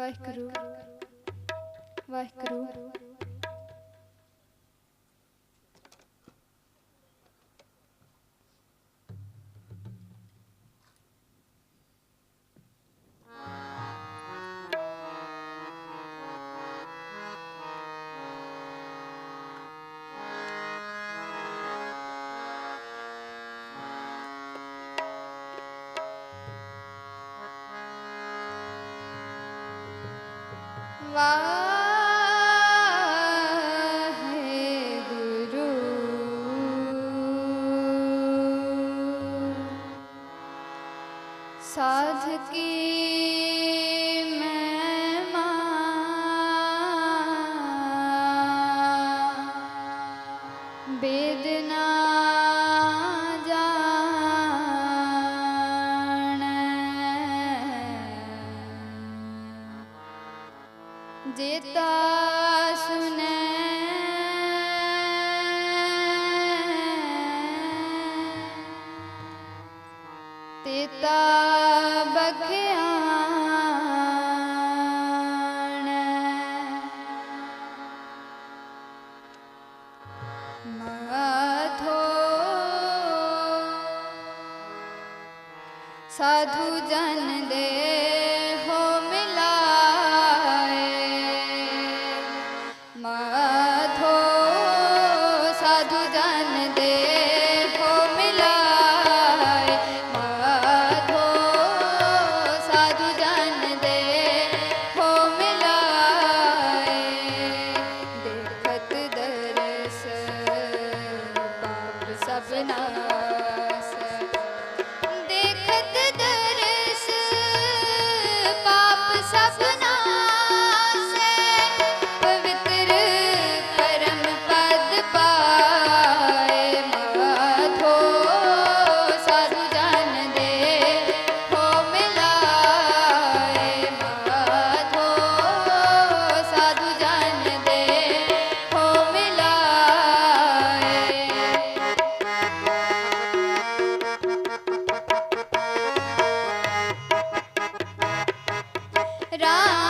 Waheguru Waheguru Vợ ਚਿਤਾ ਸੁਨੈ। ਤਿਤਾ ਬਖਿਆਣ। ਮਾਥੋ। ਸਾਧੂ ਜਨ ਦੇ रा